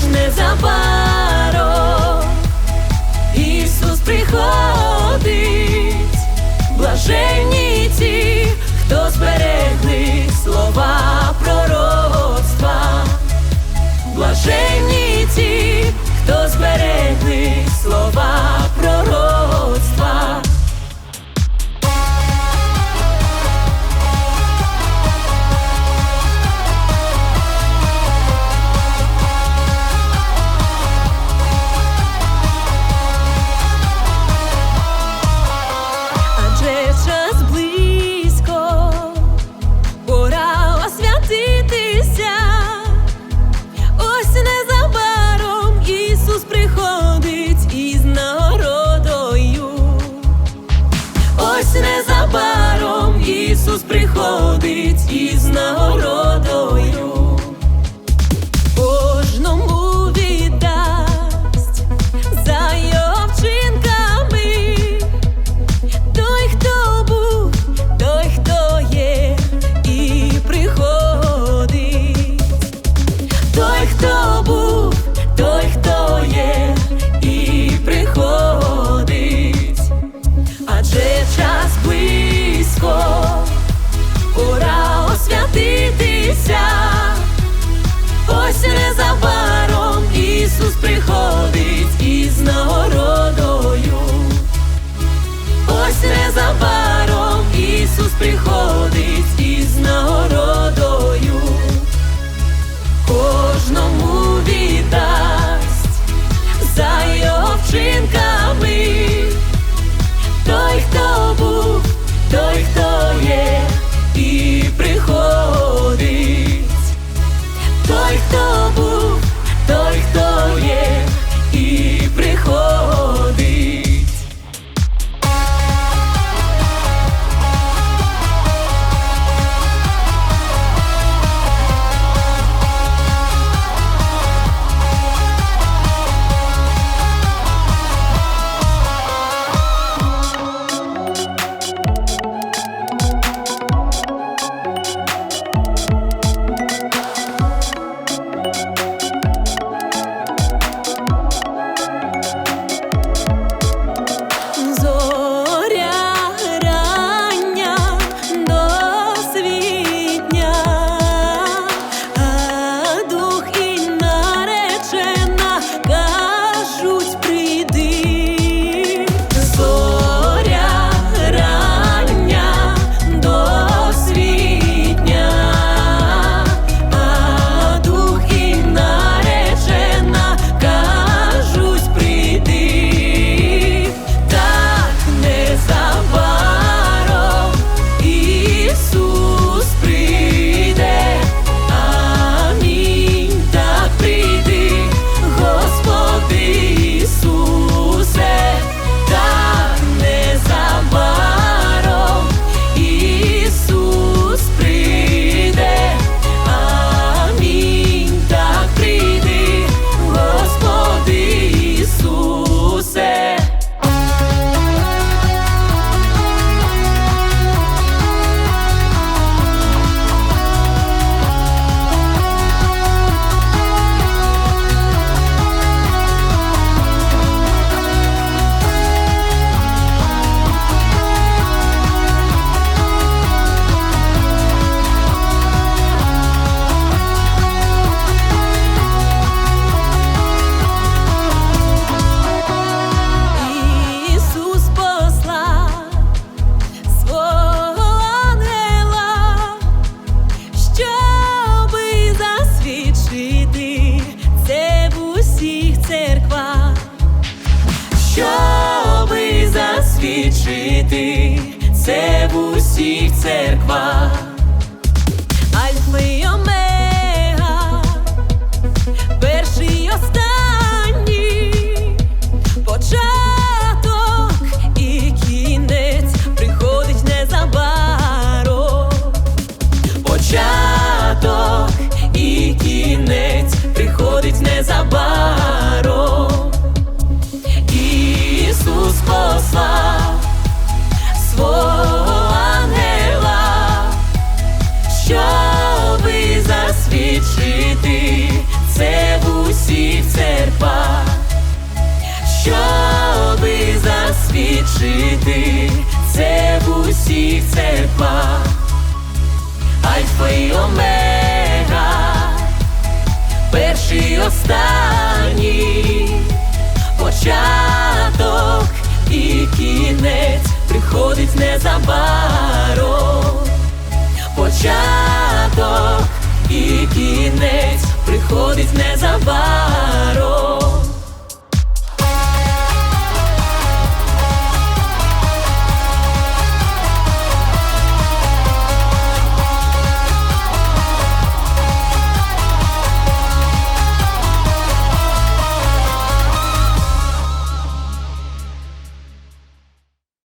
ж незабаром Ісус приходить, блаженні ті, хто зберегли слова пророцтва, блаженні ті, хто зберегли слова. Ісус приходить із нагородою. Ось незабаром Ісус приходить із нагородою. церква, Альфа і Омега, початок і кінець приходить незабаром. Початок і кінець приходить незабаром. Ісус послав свого відчити це в усіх церквах, щоби засвідчити це в усіх церквах, Альфа і омега, перший і останній початок і кінець. Приходить незабаром. надходить незабаром.